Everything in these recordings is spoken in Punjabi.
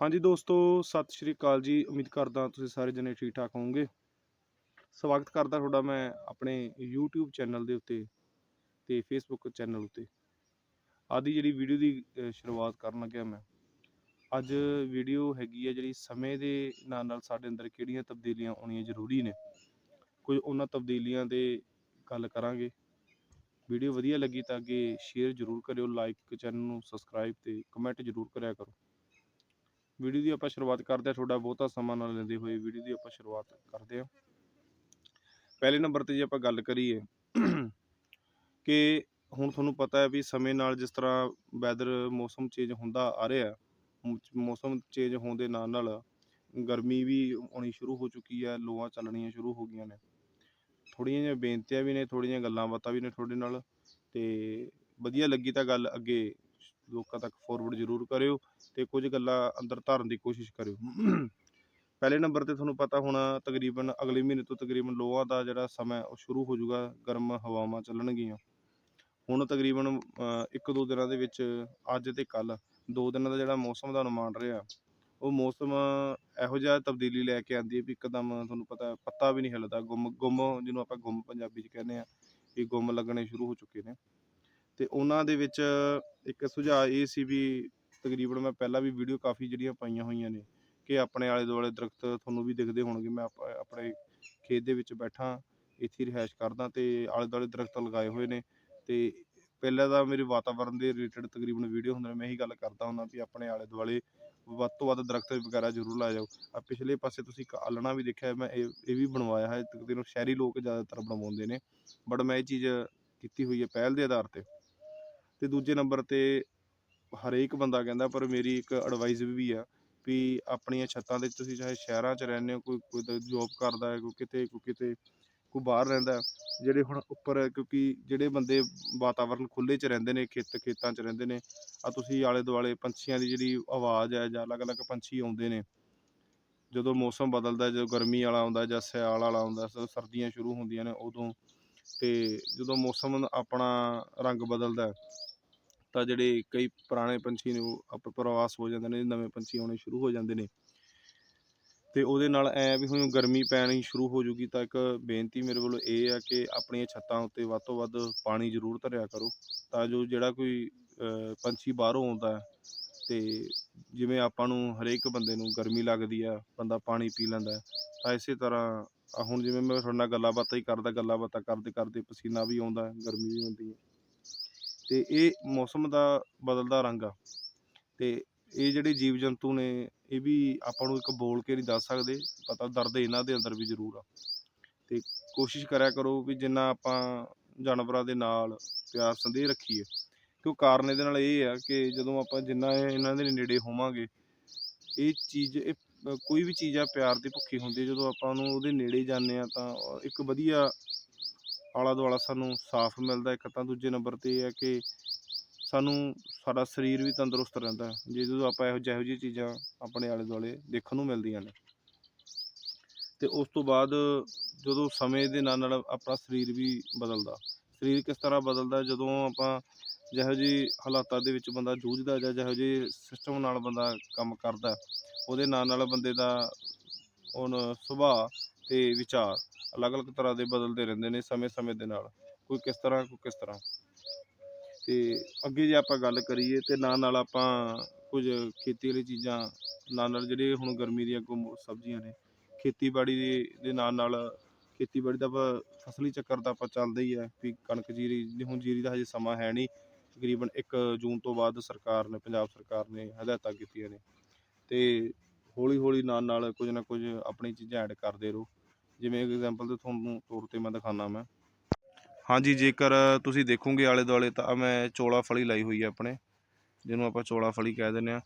ਹਾਂਜੀ ਦੋਸਤੋ, ਸਤਿ ਸ਼੍ਰੀ ਅਕਾਲ ਜੀ। ਉਮੀਦ ਕਰਦਾ ਤੁਸੀਂ ਸਾਰੇ ਜਣੇ ਠੀਕ ਠਾਕ ਹੋਵੋਗੇ। ਸਵਾਗਤ ਕਰਦਾ ਤੁਹਾਡਾ ਮੈਂ ਆਪਣੇ YouTube ਚੈਨਲ ਦੇ ਉੱਤੇ ਤੇ Facebook ਚੈਨਲ ਉੱਤੇ। ਆਦੀ ਜਿਹੜੀ ਵੀਡੀਓ ਦੀ ਸ਼ੁਰੂਆਤ ਕਰਨ ਲੱਗਿਆ ਮੈਂ। ਅੱਜ ਵੀਡੀਓ ਹੈਗੀ ਹੈ ਜਿਹੜੀ ਸਮੇਂ ਦੇ ਨਾਲ ਨਾਲ ਸਾਡੇ ਅੰਦਰ ਕਿਹੜੀਆਂ ਤਬਦੀਲੀਆਂ ਆਉਣੀਆਂ ਜ਼ਰੂਰੀ ਨੇ। ਕੁਝ ਉਹਨਾਂ ਤਬਦੀਲੀਆਂ ਦੇ ਗੱਲ ਕਰਾਂਗੇ। ਵੀਡੀਓ ਵਧੀਆ ਲੱਗੀ ਤਾਂ ਅੱਗੇ ਸ਼ੇਅਰ ਜ਼ਰੂਰ ਕਰਿਓ ਲਾਈਕ ਚੈਨਲ ਨੂੰ ਸਬਸਕ੍ਰਾਈਬ ਤੇ ਕਮੈਂਟ ਜ਼ਰੂਰ ਕਰਿਆ ਕਰੋ। ਵੀਡੀਓ ਦੀ ਆਪਾਂ ਸ਼ੁਰੂਆਤ ਕਰਦੇ ਹਾਂ, ਤੁਹਾਡਾ ਬਹੁਤਾ ਸਮਾਂ ਨਾ ਲੈਂਦੇ ਹੋਏ ਵੀਡੀਓ ਦੀ ਆਪਾਂ ਸ਼ੁਰੂਆਤ ਕਰਦੇ ਹਾਂ। ਪਹਿਲੇ ਨੰਬਰ ਤੇ ਜੇ ਆਪਾਂ ਗੱਲ ਕਰੀਏ ਕਿ ਹੁਣ ਤੁਹਾਨੂੰ ਪਤਾ ਹੈ ਵੀ ਸਮੇਂ ਨਾਲ ਜਿਸ ਤਰ੍ਹਾਂ ਵੈਦਰ ਮੌਸਮ ਚੇਂਜ ਹੁੰਦਾ ਆ ਰਿਹਾ, ਮੌਸਮ ਚੇਂਜ ਹੋਣ ਦੇ ਨਾਲ ਨਾਲ ਗਰਮੀ ਵੀ ਆਉਣੀ ਸ਼ੁਰੂ ਹੋ ਚੁੱਕੀ ਹੈ ਲੋਆਂ ਚੱਲਣੀਆਂ ਸ਼ੁਰੂ ਹੋ ਗਈਆਂ ਨੇ। ਥੋੜ੍ਹੀਆਂ ਜਿਹੀਆਂ ਬੇਨਤੀਆਂ ਵੀ ਨੇ, ਥੋੜ੍ਹੀਆਂ ਜਿਹੀਆਂ ਗੱਲਾਂ ਬਾਤਾਂ ਵੀ ਨੇ ਤੁਹਾਡੇ ਨਾਲ ਤੇ ਵਧੀਆ ਲੱਗੀ ਤਾਂ ਗੱਲ ਅੱਗੇ ਲੋਕਾਂ ਤੱਕ ਫੋਰਵਰਡ ਜ਼ਰੂਰ ਕਰਿਓ ਤੇ ਕੁਝ ਗੱਲਾਂ ਅੰਦਰ ਧਾਰਨ ਦੀ ਕੋਸ਼ਿਸ਼ ਕਰਿਓ। ਪਹਿਲੇ ਨੰਬਰ ਤੇ ਤੁਹਾਨੂੰ ਪਤਾ ਹੋਣਾ ਤਕਰੀਬਨ ਅਗਲੇ ਮਹੀਨੇ ਤੋਂ ਤਕਰੀਬਨ ਲੋਹਾਂ ਦਾ ਜਿਹੜਾ ਸਮਾਂ ਉਹ ਸ਼ੁਰੂ ਹੋ ਜਾਊਗਾ ਗਰਮ ਹਵਾਵਾਂ ਚੱਲਣਗੀਆਂ। ਹੁਣ ਤਕਰੀਬਨ ਅ, ਇੱਕ ਦੋ ਦਿਨਾਂ ਦੇ ਵਿੱਚ ਅੱਜ ਤੇ ਕੱਲ ਦੋ ਦਿਨਾਂ ਦਾ ਜਿਹੜਾ ਮੌਸਮ ਦਾ ਅਨੁਮਾਨ ਰਿਹਾ ਉਹ ਮੌਸਮ ਇਹੋ ਜਿਹਾ ਤਬਦੀਲੀ ਲੈ ਕੇ ਆਂਦੀ ਹੈ ਵੀ ਇੱਕਦਮ ਤੁਹਾਨੂੰ ਪਤਾ ਪੱਤਾ ਵੀ ਨਹੀਂ ਹਿੱਲਦਾ ਗੁੰਮ ਗੁੰਮ ਜਿਹਨੂੰ ਆਪਾਂ ਗੁੰਮ ਪੰਜਾਬੀ 'ਚ ਕਹਿੰਦੇ ਆ ਇਹ ਗੁੰਮ ਲੱਗਣੇ ਸ਼ੁਰੂ ਹੋ ਚੁੱਕੇ ਨੇ। ਤੇ ਉਹਨਾਂ ਦੇ ਵਿੱਚ ਇੱਕ ਸੁਝਾਅ ਇਹ ਸੀ ਵੀ ਤਕਰੀਬਨ ਮੈਂ ਪਹਿਲਾਂ ਵੀ ਵੀਡੀਓ ਕਾਫੀ ਜਿਹੜੀਆਂ ਪਾਈਆਂ ਹੋਈਆਂ ਨੇ ਕਿ ਆਪਣੇ ਆਲੇ ਦੁਆਲੇ ਦਰਖਤ ਤੁਹਾਨੂੰ ਵੀ ਦਿਖਦੇ ਹੋਣਗੇ। ਮੈਂ ਆਪ- ਆਪਣੇ ਖੇਤ ਦੇ ਵਿੱਚ ਬੈਠਾ, ਇੱਥੇ ਰਿਹਾਇਸ਼ ਕਰਦਾ ਤੇ ਆਲੇ ਦੁਆਲੇ ਦਰਖਤ ਲਗਾਏ ਹੋਏ ਨੇ ਤੇ ਪਹਿਲਾਂ ਤਾਂ ਮੇਰੇ ਵਾਤਾਵਰਣ ਦੇ ਰਿਲੇਟਡ ਤਕਰੀਬਨ ਵੀਡੀਓ ਹੁੰਦੇ ਨੇ, ਮੈਂ ਇਹੀ ਗੱਲ ਕਰਦਾ ਹੁੰਦਾ ਵੀ ਆਪਣੇ ਆਲੇ ਦੁਆਲੇ ਵੱਧ ਤੋਂ ਵੱਧ ਦਰਖਤ ਵਗੈਰਾ ਜ਼ਰੂਰ ਲਾਇਆ ਜਾਓ। ਆ ਪਿਛਲੇ ਪਾਸੇ ਤੁਸੀਂ ਇੱਕ ਆਲਣਾ ਵੀ ਦੇਖਿਆ, ਮੈਂ ਇਹ ਇਹ ਵੀ ਬਣਵਾਇਆ ਹੈ, ਤਕਰੀਬਨ ਸ਼ਹਿਰੀ ਲੋਕ ਜ਼ਿਆਦਾਤਰ ਬਣਵਾਉਂਦੇ ਨੇ। ਬਟ ਮੈਂ ਇਹ ਚੀਜ਼ ਕੀਤੀ ਹੋਈ ਹੈ ਪਹਿਲ ਦੇ ਆਧਾਰ ਤੇ। ਤੇ ਦੂਜੇ ਨੰਬਰ ਤੇ ਹਰੇਕ ਬੰਦਾ ਕਹਿੰਦਾ, ਪਰ ਮੇਰੀ ਇੱਕ ਐਡਵਾਈਸ ਵੀ ਆ ਵੀ ਆਪਣੀਆਂ ਛੱਤਾਂ ਤੇ ਤੁਸੀਂ ਚਾਹੇ ਸ਼ਹਿਰਾਂ 'ਚ ਰਹਿੰਦੇ ਹੋ, ਕੋਈ ਕੋਈ ਜੋਬ ਕਰਦਾ ਹੈ, ਕੋਈ ਕਿਤੇ ਕੋਈ ਕਿਤੇ, ਕੋਈ ਬਾਹਰ ਰਹਿੰਦਾ ਜਿਹੜੇ ਹੁਣ ਉੱਪਰ ਕਿਉਂਕਿ ਜਿਹੜੇ ਬੰਦੇ ਵਾਤਾਵਰਨ ਖੁੱਲੇ 'ਚ ਰਹਿੰਦੇ ਨੇ, ਖੇਤ, ਖੇਤਾਂ 'ਚ ਰਹਿੰਦੇ ਨੇ ਆ ਤੁਸੀਂ ਆਲੇ ਦੁਆਲੇ ਪੰਛੀਆਂ ਦੀ ਜਿਹੜੀ ਆਵਾਜ਼ ਹੈ ਜਾਂ ਅਲੱਗ-ਅਲੱਗ ਪੰਛੀ ਆਉਂਦੇ ਨੇ, ਜਦੋਂ ਮੌਸਮ ਬਦਲਦਾ ਜਦੋਂ ਗਰਮੀ ਵਾਲਾ ਆਉਂਦਾ ਜਾਂ ਸਿਆਲ ਵਾਲਾ ਆਉਂਦਾ ਸਰਦੀਆਂ ਸ਼ੁਰੂ ਹੁੰਦੀਆਂ ਨੇ ਉਦੋਂ, ਤੇ ਜਦੋਂ ਮੌਸਮ ਆਪਣਾ ਰੰਗ ਬਦਲਦਾ ਤਾਂ ਜਿਹੜੇ ਕਈ ਪੁਰਾਣੇ ਪੰਛੀ ਨੇ ਉਹ ਆਪ ਪ੍ਰਵਾਸ ਹੋ ਜਾਂਦੇ ਨੇ, ਨਵੇਂ ਪੰਛੀ ਆਉਣੇ ਸ਼ੁਰੂ ਹੋ ਜਾਂਦੇ ਨੇ। ਤੇ ਉਹਦੇ ਨਾਲ ਐ ਵੀ ਹੁਣ ਗਰਮੀ ਪੈਣੀ ਸ਼ੁਰੂ ਹੋ ਜੂਗੀ ਤਾਂ ਇੱਕ ਬੇਨਤੀ ਮੇਰੇ ਵੱਲੋਂ ਇਹ ਆ ਕਿ ਆਪਣੀਆਂ ਛੱਤਾਂ ਉੱਤੇ ਵੱਧ ਤੋਂ ਵੱਧ ਪਾਣੀ ਜ਼ਰੂਰ ਧਰਿਆ ਕਰੋ। ਤਾਂ ਜੋ ਜਿਹੜਾ ਕੋਈ ਪੰਛੀ ਬਾਹਰੋਂ ਆਉਂਦਾ ਹੈ ਤੇ ਜਿਵੇਂ ਆਪਾਂ ਨੂੰ ਹਰੇਕ ਬੰਦੇ ਨੂੰ ਗਰਮੀ ਲੱਗਦੀ ਆ, ਬੰਦਾ ਪਾਣੀ ਪੀ ਲੈਂਦਾ ਤਾਂ ਇਸੇ ਤਰ੍ਹਾਂ ਹੁਣ ਜਿਵੇਂ ਮੈਂ ਤੁਹਾਡੇ ਨਾਲ ਗੱਲਾਂ ਬਾਤਾਂ ਹੀ ਕਰਦਾ ਗੱਲਾਂ ਬਾਤਾਂ ਕਰਦੇ ਕਰਦੇ ਪਸੀਨਾ ਵੀ ਆਉਂਦਾ, ਗਰਮੀ ਵੀ ਹੁੰਦੀ ਹੈ। ਤੇ ਇਹ ਮੌਸਮ ਦਾ ਬਦਲਦਾ ਰੰਗ ਆ। ਤੇ ਇਹ ਜਿਹੜੇ ਜੀਵ ਜੰਤੂ ਨੇ, ਇਹ ਵੀ ਆਪਾਂ ਨੂੰ ਇੱਕ ਬੋਲ ਕੇ ਨਹੀਂ ਦੱਸ ਸਕਦੇ, ਪਤਾ ਦਰਦ ਇਹਨਾਂ ਦੇ ਅੰਦਰ ਵੀ ਜ਼ਰੂਰ ਆ। ਤੇ ਕੋਸ਼ਿਸ਼ ਕਰਿਆ ਕਰੋ ਵੀ ਜਿੰਨਾ ਆਪਾਂ ਜਾਨਵਰਾਂ ਦੇ ਨਾਲ ਪਿਆਰ ਸੰਦੇਹ ਰੱਖੀਏ, ਕਿਉਂ ਕਾਰਨ ਇਹਦੇ ਨਾਲ ਇਹ ਆ ਕਿ ਜਦੋਂ ਆਪਾਂ ਜਿੰਨਾ ਇਹਨਾਂ ਦੇ ਨੇੜੇ ਹੋਵਾਂਗੇ, ਇਹ ਚੀਜ਼, ਇਹ ਕੋਈ ਵੀ ਚੀਜ਼ ਆ ਪਿਆਰ ਦੀ ਭੁੱਖੀ ਹੁੰਦੀ ਜਦੋਂ ਆਪਾਂ ਨੂੰ ਉਹਦੇ ਨੇੜੇ ਜਾਂਦੇ ਆ ਤਾਂ ਇੱਕ ਵਧੀਆ ਆਲਾ ਦੁਆਲਾ ਸਾਨੂੰ ਸਾਫ਼ ਮਿਲਦਾ ਇੱਕ ਤਾਂ ਦੂਜੇ ਨੰਬਰ ਤੇ ਇਹ ਹੈ ਕਿ ਸਾਨੂੰ ਸਾਡਾ ਸਰੀਰ ਵੀ ਤੰਦਰੁਸਤ ਰਹਿੰਦਾ ਹੈ। ਜੇ ਜਦੋਂ ਆਪਾਂ ਇਹੋ ਜਿਹੋ ਜਿਹੀ ਚੀਜ਼ਾਂ ਆਪਣੇ ਆਲੇ ਦੁਆਲੇ ਦੇਖਣ ਨੂੰ ਮਿਲਦੀਆਂ ਨੇ ਤੇ ਉਸ ਤੋਂ ਬਾਅਦ ਜਦੋਂ ਸਮੇਂ ਦੇ ਨਾਲ ਨਾਲ ਆਪਣਾ ਸਰੀਰ ਵੀ ਬਦਲਦਾ। ਸਰੀਰ ਕਿਸ ਤਰ੍ਹਾਂ ਬਦਲਦਾ? ਜਦੋਂ ਆਪਾਂ ਜਿਹੋ ਜਿਹੇ ਹਾਲਾਤਾਂ ਦੇ ਵਿੱਚ ਬੰਦਾ ਜੂਝਦਾ ਜਾਂ ਜਿਹੋ ਜਿਹੇ ਸਿਸਟਮ ਨਾਲ ਬੰਦਾ ਕੰਮ ਕਰਦਾ, ਉਹਦੇ ਨਾਲ ਨਾਲ ਬੰਦੇ ਦਾ ਹੁਣ ਸੁਭਾਅ ਤੇ ਵਿਚਾਰ ਅਲੱਗ-ਅਲੱਗ ਤਰ੍ਹਾਂ ਦੇ ਬਦਲਦੇ ਰਹਿੰਦੇ ਨੇ ਸਮੇਂ-ਸਮੇਂ ਦੇ ਨਾਲ। ਕੋਈ ਕਿਸ ਤਰ੍ਹਾਂ, ਕੋਈ ਕਿਸ ਤਰ੍ਹਾਂ। ਤੇ ਅੱਗੇ ਜੇ ਆਪਾਂ ਗੱਲ ਕਰੀਏ ਤੇ ਨਾਲ ਨਾਲ ਆਪਾਂ ਕੁਝ ਖੇਤੀ ਵਾਲੀ ਚੀਜ਼ਾਂ ਨਾਲ ਨਾਲ ਜਿਹੜੇ ਹੁਣ ਗਰਮੀ ਦੀਆਂ ਕੋ ਸਬਜ਼ੀਆਂ ਨੇ, ਖੇਤੀਬਾੜੀ ਦੇ ਦੇ ਨਾਲ ਨਾਲ ਖੇਤੀਬਾੜੀ ਦਾ ਆਪਾਂ, ਫਸਲੀ ਚੱਕਰ ਤਾਂ ਆਪਾਂ ਚੱਲਦਾ ਹੀ ਹੈ ਵੀ ਕਣਕ ਜੀਰੀ, ਹੁਣ ਜੀਰੀ ਦਾ ਹਜੇ ਸਮਾਂ ਹੈ ਨਹੀਂ। ਤਕਰੀਬਨ 1 ਜੂਨ ਤੋਂ ਬਾਅਦ ਸਰਕਾਰ ਨੇ, ਪੰਜਾਬ ਸਰਕਾਰ ਨੇ ਹਦਾਇਤਾਂ ਕੀਤੀਆਂ ਨੇ। ਤੇ ਹੌਲੀ ਹੌਲੀ ਨਾਲ ਨਾਲ ਕੁਝ ਨਾ ਕੁਝ ਆਪਣੀ ਚੀਜ਼ਾਂ ਐਡ ਕਰਦੇ ਰਹੋ। ਜਿਵੇਂ ਐਗਜ਼ਾਮਪਲ ਤੇ ਤੁਹਾਨੂੰ ਤੌਰ ਤੇ ਮੈਂ ਦਿਖਾਣਾ ਮੈਂ। ਹਾਂਜੀ, ਜੇਕਰ ਤੁਸੀਂ ਦੇਖੋਗੇ ਆਲੇ ਦੁਆਲੇ ਤਾਂ ਮੈਂ ਚੋਲਾ ਫਲੀ ਲਾਈ ਹੋਈ ਹੈ ਆਪਣੇ, ਜਿਹਨੂੰ ਆਪਾਂ ਚੋਲਾ ਫਲੀ ਕਹਿ ਦਿੰਦੇ ਆ।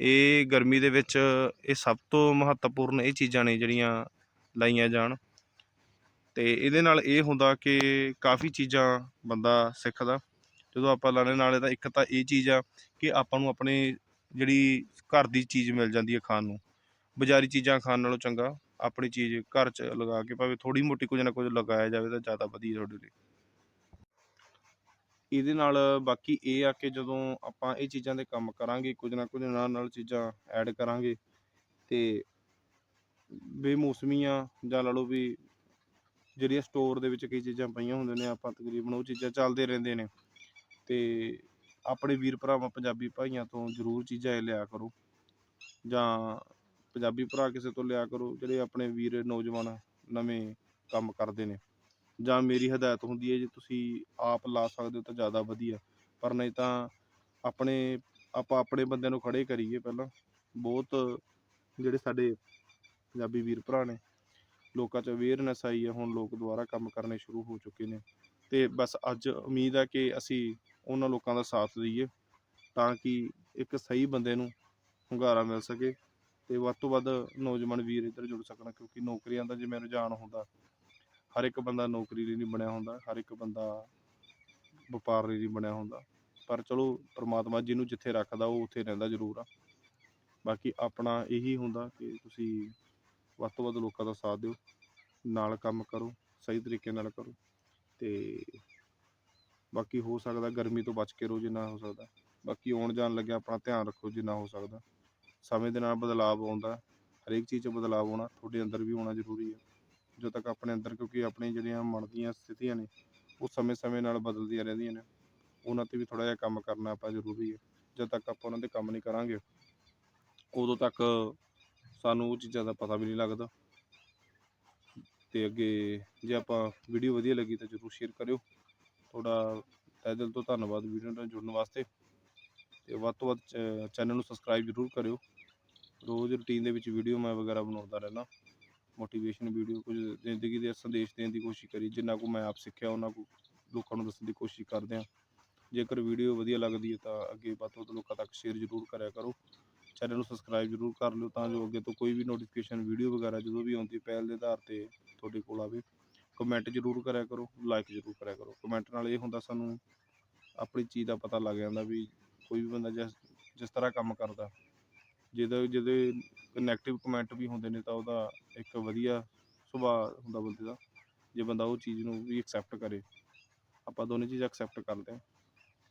ਇਹ ਗਰਮੀ ਦੇ ਵਿੱਚ ਇਹ ਸਭ ਤੋਂ ਮਹੱਤਵਪੂਰਨ ਇਹ ਚੀਜ਼ਾਂ ਨੇ ਜਿਹੜੀਆਂ ਲਾਈਆਂ ਜਾਣ। ਤੇ ਇਹਦੇ ਨਾਲ ਇਹ ਹੁੰਦਾ ਕਿ ਕਾਫੀ ਚੀਜ਼ਾਂ ਬੰਦਾ ਸਿੱਖਦਾ। ਜਦੋਂ ਆਪਾਂ ਲਾਣੇ ਨਾਲੇ ਤਾਂ ਇੱਕ ਤਾਂ ਇਹ ਚੀਜ਼ ਆ ਕਿ ਆਪਾਂ ਨੂੰ ਆਪਣੇ ਜਿਹੜੀ ਘਰ ਦੀ ਚੀਜ਼ ਮਿਲ ਜਾਂਦੀ ਹੈ ਖਾਣ ਨੂੰ। ਬਾਜ਼ਾਰੀ ਚੀਜ਼ਾਂ ਖਾਣ ਨਾਲੋਂ ਚੰਗਾ। ਆਪਣੀ ਚੀਜ਼ ਘਰ 'ਚ ਲਗਾ ਕੇ ਭਾਵੇਂ ਥੋੜੀ ਮੋਟੀ ਕੁਝ ਨਾ ਕੁਝ ਲਗਾਇਆ ਜਾਵੇ ਤਾਂ ਜ਼ਿਆਦਾ ਵਧੀਆ ਤੁਹਾਡੇ ਲਈ। ਇਹਦੇ ਨਾਲ ਬਾਕੀ ਇਹ ਆ ਕਿ ਜਦੋਂ ਆਪਾਂ ਇਹ ਚੀਜ਼ਾਂ ਦੇ ਕੰਮ ਕਰਾਂਗੇ, ਕੁਝ ਨਾ ਕੁਝ ਨਾਲ ਨਾਲ ਚੀਜ਼ਾਂ ਐਡ ਕਰਾਂਗੇ ਤੇ ਬੇਮੌਸਮੀਆਂ ਜਾਂ ਲਾ ਲਓ ਵੀ ਜਿਹੜੀਆਂ ਸਟੋਰ ਦੇ ਵਿੱਚ ਕਈ ਚੀਜ਼ਾਂ ਪਈਆਂ ਹੁੰਦੀਆਂ ਨੇ, ਆਪਾਂ ਤਕਰੀਬਨ ਉਹ ਚੀਜ਼ਾਂ ਚੱਲਦੇ ਰਹਿੰਦੇ ਨੇ। ਤੇ ਆਪਣੇ ਵੀਰ ਭਰਾਵਾਂ, ਪੰਜਾਬੀ ਭਾਈਆਂ ਤੋਂ ਜ਼ਰੂਰ ਚੀਜ਼ਾਂ ਇਹ ਲਿਆ ਕਰੋ ਜਾਂ ਪੰਜਾਬੀ ਭਰਾ ਕਿਸੇ ਤੋਂ ਲਿਆ ਕਰੋ, ਜਿਹੜੇ ਆਪਣੇ ਵੀਰ ਨੌਜਵਾਨ ਨਵੇਂ ਕੰਮ ਕਰਦੇ ਨੇ। ਜਾਂ ਮੇਰੀ ਹਦਾਇਤ ਹੁੰਦੀ ਹੈ, ਜੇ ਤੁਸੀਂ ਆਪ ਲਾ ਸਕਦੇ ਹੋ ਤਾਂ ਜ਼ਿਆਦਾ ਵਧੀਆ। ਪਰ ਨਹੀਂ ਤਾਂ ਆਪਣੇ, ਆਪਾਂ ਆਪਣੇ ਬੰਦਿਆਂ ਨੂੰ ਖੜੇ ਕਰੀਏ ਪਹਿਲਾਂ। ਬਹੁਤ ਜਿਹੜੇ ਸਾਡੇ ਪੰਜਾਬੀ ਵੀਰ ਭਰਾ ਨੇ, ਲੋਕਾਂ 'ਚ ਅਵੇਅਰਨੈਸ ਆਈ ਹੈ, ਹੁਣ ਲੋਕ ਦੁਬਾਰਾ ਕੰਮ ਕਰਨੇ ਸ਼ੁਰੂ ਹੋ ਚੁੱਕੇ ਨੇ। ਤੇ ਬਸ ਅੱਜ ਉਮੀਦ ਹੈ ਕਿ ਅਸੀਂ ਉਹਨਾਂ ਲੋਕਾਂ ਦਾ ਸਾਥ ਦਈਏ, ਤਾਂ ਕਿ ਇੱਕ ਸਹੀ ਬੰਦੇ ਨੂੰ ਹੁੰਗਾਰਾ ਮਿਲ ਸਕੇ। ਤੇ ਵੱਧ ਤੋਂ ਵੱਧ ਨੌਜਵਾਨ ਵੀਰ ਇੱਧਰ ਜੁੜ ਸਕਣ, ਕਿਉਂਕਿ ਨੌਕਰੀਆਂ ਦਾ ਜਿਵੇਂ ਰੁਝਾਨ ਹੁੰਦਾ, ਹਰ ਇੱਕ ਬੰਦਾ ਨੌਕਰੀ ਲਈ ਨਹੀਂ ਬਣਿਆ ਹੁੰਦਾ, ਹਰ ਇੱਕ ਬੰਦਾ ਵਪਾਰ ਲਈ ਨਹੀਂ ਬਣਿਆ ਹੁੰਦਾ। ਪਰ ਚਲੋ, ਪ੍ਰਮਾਤਮਾ ਜਿਹਨੂੰ ਜਿੱਥੇ ਰੱਖਦਾ, ਉਹ ਉੱਥੇ ਰਹਿੰਦਾ ਜ਼ਰੂਰ ਆ। ਬਾਕੀ ਆਪਣਾ ਇਹੀ ਹੁੰਦਾ ਕਿ ਤੁਸੀਂ ਵੱਧ ਤੋਂ ਵੱਧ ਲੋਕਾਂ ਦਾ ਸਾਥ ਦਿਓ, ਨਾਲ ਕੰਮ ਕਰੋ, ਸਹੀ ਤਰੀਕੇ ਨਾਲ ਕਰੋ ਤੇ ਬਾਕੀ ਹੋ ਸਕਦਾ ਗਰਮੀ ਤੋਂ ਬਚ ਕੇ ਰਹੋ ਜਿੰਨਾ ਹੋ ਸਕਦਾ। ਬਾਕੀ ਆਉਣ ਜਾਣ ਲੱਗਿਆ ਆਪਣਾ ਧਿਆਨ ਰੱਖੋ ਜਿੰਨਾ ਹੋ ਸਕਦਾ। ਸਮੇਂ ਦੇ ਨਾਲ ਬਦਲਾਅ ਆਉਂਦਾ ਹਰੇਕ ਚੀਜ਼ 'ਚ ਬਦਲਾਅ ਆਉਣਾ, ਤੁਹਾਡੇ ਅੰਦਰ ਵੀ ਹੋਣਾ ਜ਼ਰੂਰੀ ਹੈ। ਜਦੋਂ ਤੱਕ ਆਪਣੇ ਅੰਦਰ ਕਿਉਂਕਿ ਆਪਣੀ ਜਿਹੜੀਆਂ ਮਨ ਦੀਆਂ ਸਥਿਤੀਆਂ ਨੇ, ਉਹ ਸਮੇਂ-ਸਮੇਂ ਨਾਲ ਬਦਲਦੀਆਂ ਰਹਿੰਦੀਆਂ ਨੇ। ਉਹਨਾਂ ਤੇ ਵੀ ਥੋੜਾ ਜਿਹਾ ਕੰਮ ਕਰਨਾ ਆਪਾਂ ਜ਼ਰੂਰੀ ਹੈ। ਜਦ ਤੱਕ ਆਪਾਂ ਉਹਨਾਂ ਤੇ ਕੰਮ ਨਹੀਂ ਕਰਾਂਗੇ, ਉਦੋਂ ਤੱਕ ਸਾਨੂੰ ਉਹ ਚੀਜ਼ਾਂ ਦਾ ਪਤਾ ਵੀ ਨਹੀਂ ਲੱਗਦਾ। ਤੇ ਅੱਗੇ ਜੇ ਆਪਾਂ ਵੀਡੀਓ ਵਧੀਆ ਲੱਗੀ ਤਾਂ ਜਰੂਰ ਸ਼ੇਅਰ ਕਰਿਓ। ਤੁਹਾਡਾ ਤਹਿ ਦਿਲ ਤੋਂ ਧੰਨਵਾਦ ਵੀਡੀਓ ਨਾਲ ਜੁੜਨ ਵਾਸਤੇ। ਤੇ ਵੱਧ ਤੋਂ ਵੱਧ ਚੈਨਲ ਨੂੰ ਸਬਸਕ੍ਰਾਈਬ ਜਰੂਰ ਕਰਿਓ। ਰੋਜ਼ ਰੁਟੀਨ ਦੇ ਵਿੱਚ ਵੀਡੀਓ ਮੈਂ ਵਗੈਰਾ ਬਣਾਉਂਦਾ ਰਹਿਣਾ ਮੋਟੀਵੇਸ਼ਨ ਵੀਡੀਓ ਕੁਝ ਜ਼ਿੰਦਗੀ ਦੇ ਸੰਦੇਸ਼ ਦੇਣ ਦੀ ਕੋਸ਼ਿਸ਼ ਕਰੀ, ਜਿੰਨਾ ਕੁ ਮੈਂ ਆਪ ਸਿੱਖਿਆ, ਉਹਨਾਂ ਕੋ ਲੋਕਾਂ ਨੂੰ ਦੱਸਣ ਦੀ ਕੋਸ਼ਿਸ਼ ਕਰਦੇ ਹਾਂ। ਜੇਕਰ ਵੀਡੀਓ ਵਧੀਆ ਲੱਗਦੀ ਹੈ ਤਾਂ ਅੱਗੇ ਵੱਧ ਤੋਂ ਵੱਧ ਲੋਕਾਂ ਤੱਕ ਸ਼ੇਅਰ ਜ਼ਰੂਰ ਕਰਿਆ ਕਰੋ। ਚੈਨਲ ਨੂੰ ਸਬਸਕ੍ਰਾਈਬ ਜ਼ਰੂਰ ਕਰ ਲਿਓ ਤਾਂ ਜੋ ਅੱਗੇ ਤੋਂ ਕੋਈ ਵੀ ਨੋਟੀਫਿਕੇਸ਼ਨ ਵੀਡੀਓ ਵਗੈਰਾ ਜਦੋਂ ਵੀ ਆਉਂਦੀ, ਪਹਿਲ ਦੇ ਆਧਾਰ ਤੇ ਤੁਹਾਡੇ ਕੋਲ ਆਵੇ। ਕਮੈਂਟ ਜ਼ਰੂਰ ਕਰਿਆ ਕਰੋ ਲਾਈਕ ਜ਼ਰੂਰ ਕਰਿਆ ਕਰੋ। ਕਮੈਂਟ ਨਾਲ ਇਹ ਹੁੰਦਾ ਸਾਨੂੰ ਆਪਣੀ ਚੀਜ਼ ਦਾ ਪਤਾ ਲੱਗ ਜਾਂਦਾ ਵੀ ਕੋਈ ਵੀ ਬੰਦਾ ਜਿਸ ਜਿਸ ਤਰ੍ਹਾਂ ਕੰਮ ਕਰਦਾ, ਜਿਹਦੇ ਜਿਹਦੇ ਨੈਗੇਟਿਵ ਕਮੈਂਟ ਵੀ ਹੁੰਦੇ ਨੇ ਤਾਂ ਉਹਦਾ ਇੱਕ ਵਧੀਆ ਸੁਭਾਅ ਹੁੰਦਾ ਬੰਦੇ ਦਾ, ਜੇ ਬੰਦਾ ਉਹ ਚੀਜ਼ ਨੂੰ ਵੀ ਐਕਸੈਪਟ ਕਰੇ। ਆਪਾਂ ਦੋਨੇ ਚੀਜ਼ ਐਕਸੈਪਟ ਕਰਦੇ ਹਾਂ,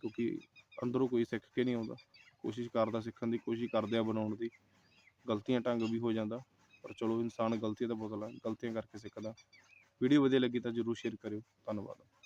ਕਿਉਂਕਿ ਅੰਦਰੋਂ ਕੋਈ ਸਿੱਖ ਕੇ ਨਹੀਂ ਆਉਂਦਾ। ਕੋਸ਼ਿਸ਼ ਕਰਦਾ ਸਿੱਖਣ ਦੀ, ਕੋਸ਼ਿਸ਼ ਕਰਦੇ ਆ ਬਣਾਉਣ ਦੀ। ਗਲਤੀਆਂ ਢੰਗ ਵੀ ਹੋ ਜਾਂਦਾ, ਪਰ ਚਲੋ ਇਨਸਾਨ ਗਲਤੀਆਂ ਦਾ ਬਦਲਾ ਗਲਤੀਆਂ ਕਰਕੇ ਸਿੱਖਦਾ। ਵੀਡੀਓ ਵਧੀਆ ਲੱਗੀ ਤਾਂ ਜਰੂਰ ਸ਼ੇਅਰ ਕਰਿਓ। ਧੰਨਵਾਦ।